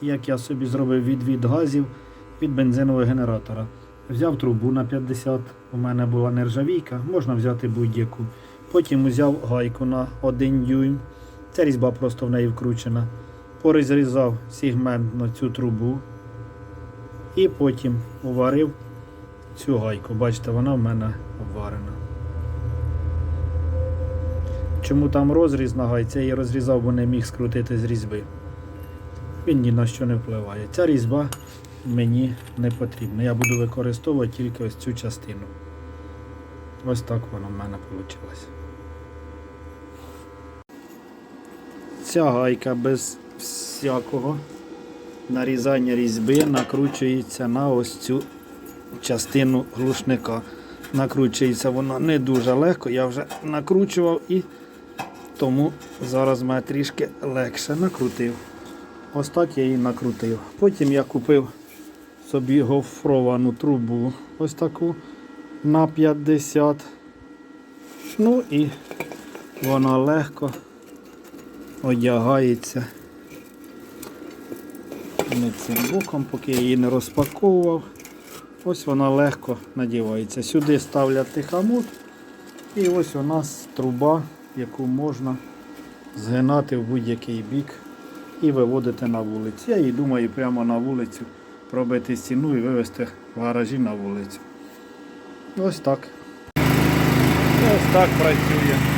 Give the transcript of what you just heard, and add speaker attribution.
Speaker 1: як я собі зробив відвід газів від бензинового генератора. Взяв трубу на 50, у мене була нержавійка, можна взяти будь-яку. Потім взяв гайку на 1 дюйм. Ця різьба просто в неї вкручена. Порозрізав сегментно цю трубу. І потім уварив цю гайку. Бачите, вона в мене обварена. Чому там розріз на гайці? Я її розрізав, бо не міг скрутити з різьби. Він ні на що не впливає. Ця різьба мені не потрібна. Я буду використовувати тільки ось цю частину. Ось так воно в мене вийшло. Ця гайка без всякого нарізання різьби накручується на ось цю частину глушника. Накручується вона не дуже легко, я вже накручував і тому зараз мене трішки легше накрутив. Ось так я її накрутив. Потім я купив собі гофровану трубу, ось таку на 50. Ну і вона легко одягається. Не цим боком, поки я її не розпаковував. Ось вона легко надівається. Сюди ставлять тихомут. І ось у нас труба, яку можна згинати в будь-який бік і виводити на вулицю. Я її думаю прямо на вулицю пробити стіну і вивезти в гаражі на вулицю. Ось так. Ось так працює.